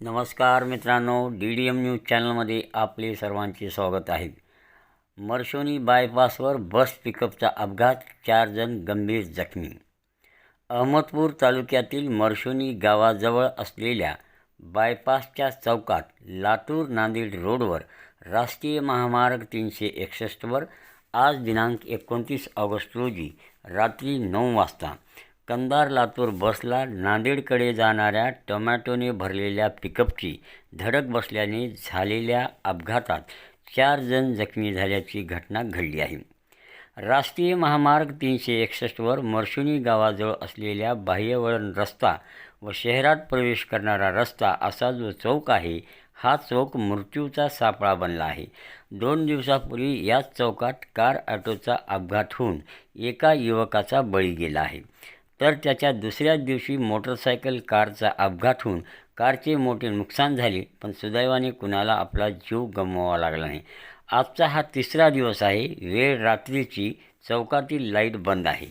नमस्कार मित्रांनो D D M news चॅनलमध्ये आपले सर्वांचे स्वागत आहे. मर्शोनी बायपासवर बस पिकअपचा अपघात चार जण गंभीर जखमी. अहमदपूर तालुक्यातील मर्शोनी गावाजवळ असलेल्या बायपासच्या चौकात लातूर नांदेड रोडवर राष्ट्रीय महामार्ग तीनशे एकसष्टवर आज दिनांक एकोणतीस ऑगस्ट रोजी रात्री नऊ वाजता कंदार लातूर बसला नांदेडकडे जाणाऱ्या टोमॅटोने भरलेल्या पिकअपची धडक बसल्याने झालेल्या अपघातात चार जण जखमी झाल्याची घटना घडली आहे. राष्ट्रीय महामार्ग तीनशे एकसष्टवर मर्शुनी गावाजवळ असलेल्या बाह्यवळण रस्ता व शहरात प्रवेश करणारा रस्ता असा जो चौक आहे हा चौक मृत्यूचा सापळा बनला आहे. दोन दिवसापूर्वी याच चौकात कार ऑटोचा अपघात होऊन एका युवकाचा बळी गेला आहे. तर त्याच्या दुसऱ्याच दिवशी मोटरसायकल कारचा अपघात होऊन कारचे मोठे नुकसान झाले पण सुदैवाने कुणाला आपला जीव गमवावा लागला नाही. आजचा हा तिसरा दिवस आहे. वेळ रात्रीची चौकातील लाइट बंद आहे.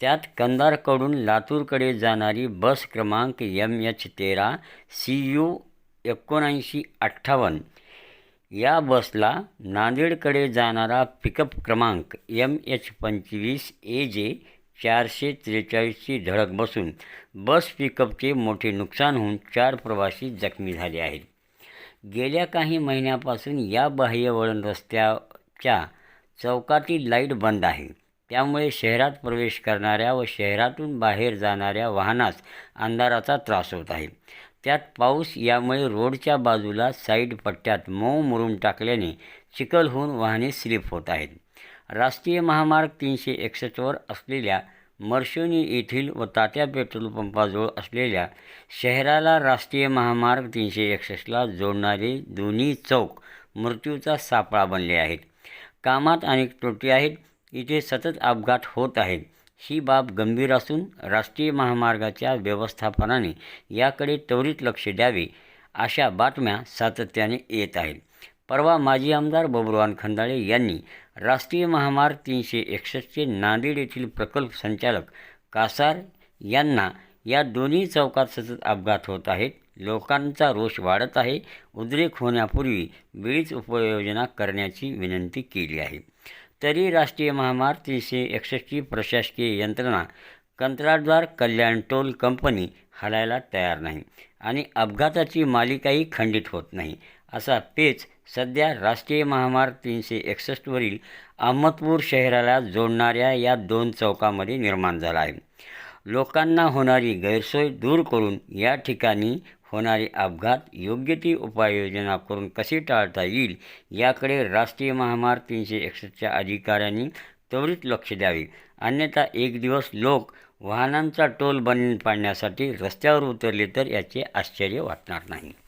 त्यात कंदारकडून लातूरकडे जाणारी बस क्रमांक एम एच तेरा सी यू एकोणऐंशी अठ्ठावन्न. या बसला नांदेडकडे जाणारा पिकअप क्रमांक एम एच पंचवीस ए जे चारशे त्रेचाळीसची धडक बसून बस पिकअपचे मोठे नुकसान होऊन चार प्रवासी जखमी झाले आहेत. गेल्या काही महिन्यापासून या बाह्यवळण रस्त्याच्या चौकातील लाइट बंद आहे. त्यामुळे शहरात प्रवेश करणाऱ्या व शहरातून बाहेर जाणाऱ्या वाहनास अंधाराचा त्रास होत आहे. त्यात पाऊस यामुळे रोडच्या बाजूला साईड पट्ट्यात मऊ मुरून टाकल्याने चिखल होऊन वाहने स्लिप होत आहेत. राष्ट्रीय महामार्ग तीनशे एकसष्टवर असलेल्या मर्शोनी येथील व तात्या पेट्रोल पंपाजवळ असलेल्या शहराला राष्ट्रीय महामार्ग तीनशे एकसष्टला जोडणारे दोन्ही चौक मृत्यूचा सापळा बनले आहेत. कामात अनेक त्रुटी आहेत. इथे सतत अपघात होत आहेत. ही बाब गंभीर असून राष्ट्रीय महामार्गाच्या व्यवस्थापनाने याकडे त्वरित लक्ष द्यावे अशा बातम्या सातत्याने येत आहेत. परवा माजी आमदार बबुरवान खंदाळे यांनी राष्ट्रीय महामार्ग तीनशे एकसष्टचे नांदेड येथील प्रकल्प संचालक कासार यांना या दोन्ही चौकात सतत अपघात होत आहेत. लोकांचा रोष वाढत आहे. उद्रेक होण्यापूर्वी वेळीच उपाययोजना करण्याची विनंती केली आहे. तरी राष्ट्रीय महामार्ग तीनशे एकसष्टची प्रशासकीय यंत्रणा कंत्राटदार कल्याण टोल कंपनी हलायला तयार नाही आणि अपघाताची मालिकाही खंडित होत नाही. असा पेच सध्या राष्ट्रीय महामार्ग तीनशे एकसष्टवरील अहमदपूर शहराला जोडणाऱ्या या दोन चौकामध्ये निर्माण झाला आहे. लोकांना होणारी गैरसोय दूर करून या ठिकाणी होणारे अपघात योग्य ती उपाययोजना करून कशी टाळता येईल याकडे राष्ट्रीय महामार्ग तीनशे एकसष्टच्या अधिकाऱ्यांनी त्वरित लक्ष द्यावे. अन्यथा एक दिवस लोक वाहनांचा टोल बंद पाडण्यासाठी रस्त्यावर उतरले तर याचे आश्चर्य वाटणार नाही.